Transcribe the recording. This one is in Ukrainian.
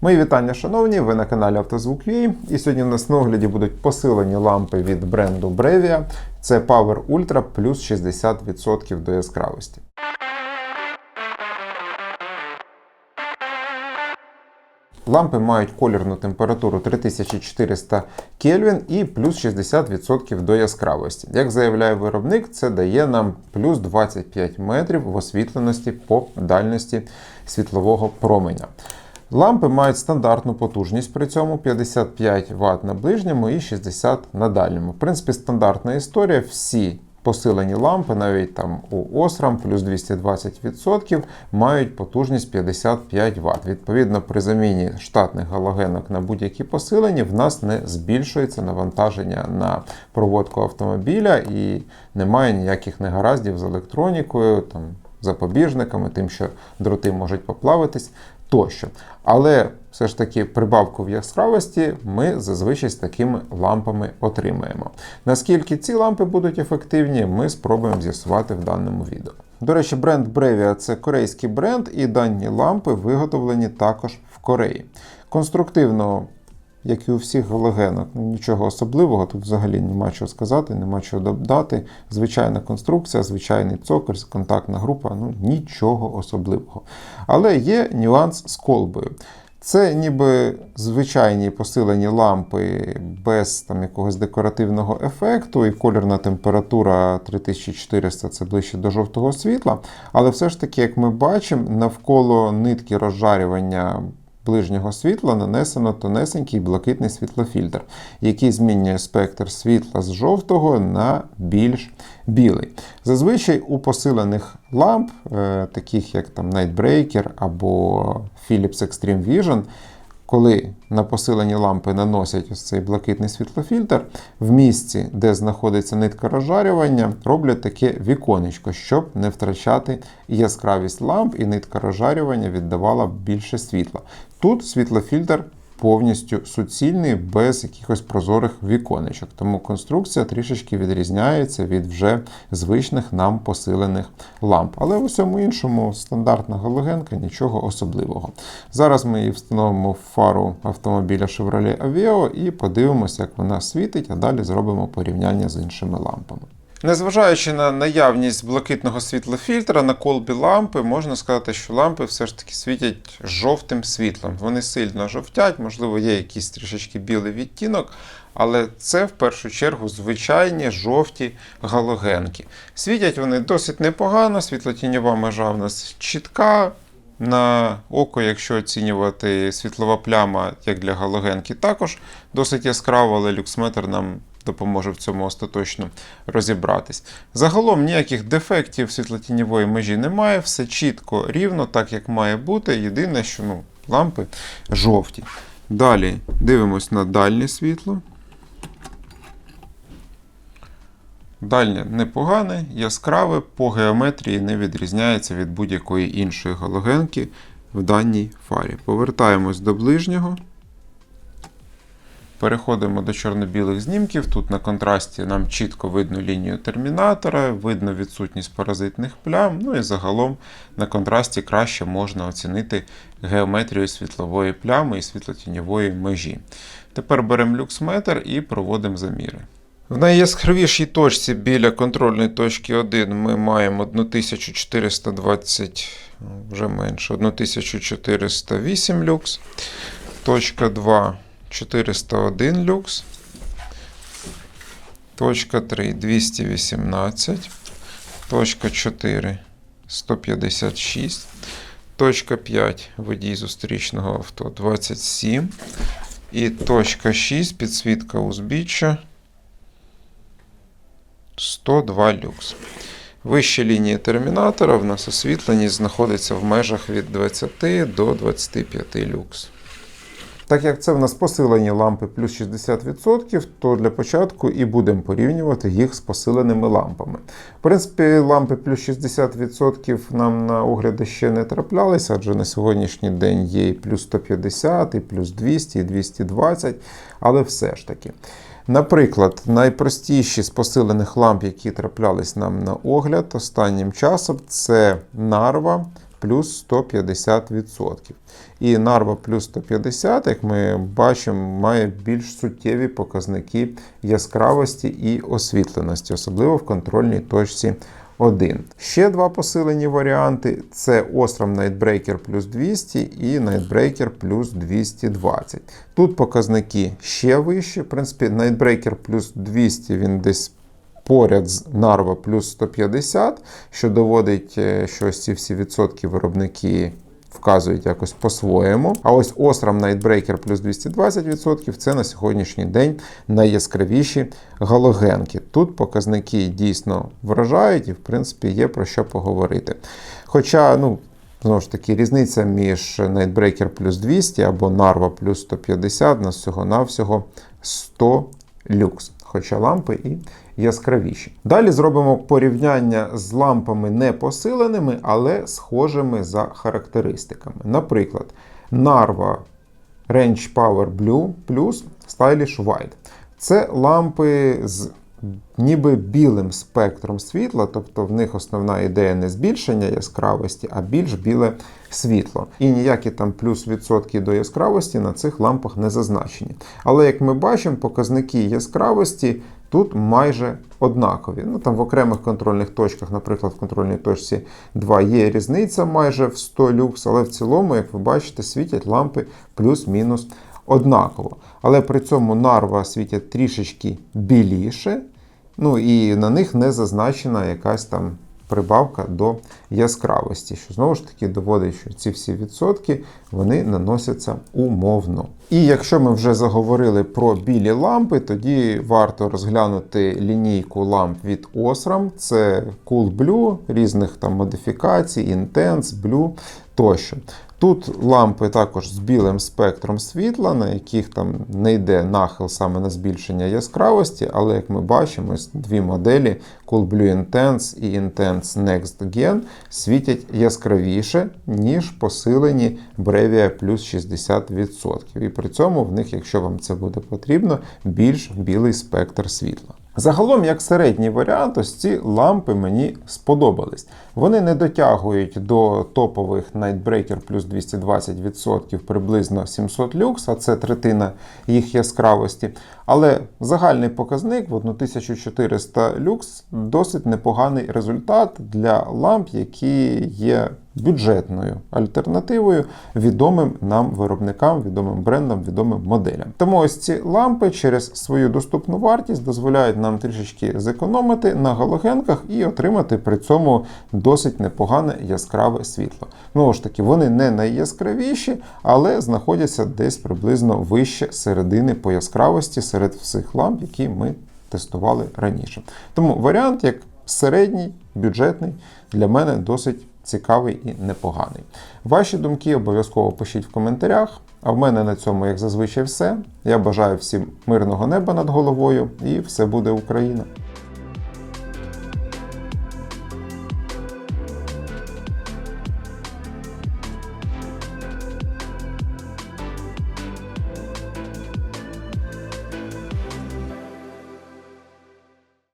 Мої вітання, шановні! Ви на каналі Автозвук.ua і сьогодні у нас на огляді будуть посилені лампи від бренду Brevia. Це Power Ultra плюс 60% до яскравості. Лампи мають колірну температуру 3400 Кельвін і плюс 60% до яскравості. Як заявляє виробник, це дає нам плюс 25 метрів в освітленості по дальності світлового променя. Лампи мають стандартну потужність при цьому 55 Вт на ближньому і 60 на дальньому. В принципі, стандартна історія. Всі посилені лампи, навіть там у Osram плюс 220%, мають потужність 55 Вт. Відповідно, при заміні штатних галогенок на будь-які посилені, в нас не збільшується навантаження на проводку автомобіля і немає ніяких негараздів з електронікою. там, Запобіжниками, тим, що дроти можуть поплавитись тощо. Але все ж таки прибавку в яскравості ми зазвичай з такими лампами отримаємо. Наскільки ці лампи будуть ефективні, ми спробуємо з'ясувати в даному відео. До речі, бренд Brevia це корейський бренд, і дані лампи виготовлені також в Кореї. Конструктивно як і у всіх галогенах, ну, нічого особливого, тут взагалі нема чого сказати, нема чого додати. Звичайна конструкція, звичайний цоколь, контактна група, ну нічого особливого. Але є нюанс з колбою. Це ніби звичайні посилені лампи без там, якогось декоративного ефекту, і колірна температура 3400 це ближче до жовтого світла. Але все ж таки, як ми бачимо, навколо нитки розжарювання ближнього світла нанесено тонесенький блакитний світлофільтр, який змінює спектр світла з жовтого на більш білий. Зазвичай у посилених ламп, е, таких як там Nightbreaker або Philips Extreme Vision, коли на посилені лампи наносять ось цей блакитний світлофільтр, в місці, де знаходиться нитка розжарювання, роблять таке віконечко, щоб не втрачати яскравість ламп, і нитка розжарювання віддавала більше світла. Тут світлофільтр повністю суцільний, без якихось прозорих віконечок. Тому конструкція трішечки відрізняється від вже звичних нам посилених ламп. Але в усьому іншому стандартна галогенка, нічого особливого. Зараз ми її встановимо в фару автомобіля Chevrolet Aveo і подивимося, як вона світить, а далі зробимо порівняння з іншими лампами. Незважаючи на наявність блакитного світлофільтра на колбі лампи, можна сказати, що лампи все ж таки світять жовтим світлом. Вони сильно жовтять, можливо, є якийсь трішечки білий відтінок, але це в першу чергу звичайні жовті галогенки. Світять вони досить непогано, світлотіньова межа в нас чітка. На око, якщо оцінювати світлова пляма, як для галогенки, також досить яскраво, але люксметр нам допоможе в цьому остаточно розібратись. Загалом ніяких дефектів світлотіньової межі немає, все чітко, рівно, так як має бути. Єдине, що ну, лампи жовті. Далі дивимось на дальнє світло. Дальнє непогане, яскраве, по геометрії не відрізняється від будь-якої іншої галогенки в даній фарі. Повертаємось до ближнього. Переходимо до чорно-білих знімків. Тут на контрасті нам чітко видно лінію термінатора, видно відсутність паразитних плям. Ну і загалом на контрасті краще можна оцінити геометрію світлової плями і світлотіньової межі. Тепер беремо люксметр і проводимо заміри. В найяскравішій точці біля контрольної точки 1 ми маємо 1420, вже менше, 1408 люкс. Точка 2 401 люкс. Точка 3 218. Точка 4 156. Точка 5 водій зустрічного авто 27. І точка 6 підсвітка узбіччя 102 люкс. Вища лінія термінатора в нас освітленість знаходиться в межах від 20 до 25 люкс. Так як це в нас посилені лампи плюс 60%, то для початку і будемо порівнювати їх з посиленими лампами. В принципі, лампи плюс 60% нам на огляди ще не траплялися, адже на сьогоднішній день є і плюс 150, і плюс 200, і 220, але все ж таки. Наприклад, найпростіші з посилених ламп, які траплялись нам на огляд останнім часом, це Narva плюс 150%. І Narva плюс 150, як ми бачимо, має більш суттєві показники яскравості і освітленості, особливо в контрольній точці 1. Ще два посилені варіанти: це остров Nightbreaker плюс 200 і Nightbreaker плюс 220. Тут показники ще вищі. В принципі, Nightbreaker плюс 200 він десь поряд з Нарва плюс 150, що доводить, е, що ось ці всі відсотки виробники вказують якось по-своєму. А ось Osram Nightbreaker плюс 220% це на сьогоднішній день найяскравіші галогенки. Тут показники дійсно вражають і, в принципі, є про що поговорити. Хоча, ну, Знову ж таки, різниця між Nightbreaker плюс 200 або Narva плюс 150 на всього-навсього 100 люкс. Хоча лампи і яскравіші. Далі зробимо порівняння з лампами не посиленими, але схожими за характеристиками. Наприклад, Narva Range Power Blue плюс Stylish White. Це лампи з ніби білим спектром світла, тобто в них основна ідея не збільшення яскравості, а більш біле світло. І ніякі там плюс відсотки до яскравості на цих лампах не зазначені. Але як ми бачимо, показники яскравості тут майже однакові. Ну там в окремих контрольних точках, наприклад, в контрольній точці 2 є різниця майже в 100 люкс, але в цілому, як ви бачите, світять лампи плюс-мінус однаково. Але при цьому нарва світять трішечки біліше, ну і на них не зазначена якась там прибавка до яскравості, що знову ж таки доводить, що ці всі відсотки вони наносяться умовно. І якщо ми вже заговорили про білі лампи, тоді варто розглянути лінійку ламп від Osram. Це Cool Blue, різних там модифікацій, Intense, Blue тощо. Тут лампи також з білим спектром світла, на яких там не йде нахил саме на збільшення яскравості, але як ми бачимо, дві моделі Cool Blue Intense і Intense Next Gen світять яскравіше, ніж посилені Brevia плюс 60%. І при цьому в них, якщо вам це буде потрібно, більш білий спектр світла. Загалом, як середній варіант, ось ці лампи мені сподобались. Вони не дотягують до топових Nightbreaker плюс 220% приблизно 700 люкс, а це третина їх яскравості. Але загальний показник в 1400 люкс досить непоганий результат для ламп, які є бюджетною альтернативою відомим нам виробникам, відомим брендам, відомим моделям. Тому ось ці лампи через свою доступну вартість дозволяють нам трішечки зекономити на галогенках і отримати при цьому досить непогане яскраве світло. Знову ж таки, вони не найяскравіші, але знаходяться десь приблизно вище середини по яскравості серед всіх ламп, які ми тестували раніше. Тому варіант як середній, бюджетний, для мене досить цікавий і непоганий. Ваші думки обов'язково пишіть в коментарях. А в мене на цьому, як зазвичай, все. Я бажаю всім мирного неба над головою і все буде Україна!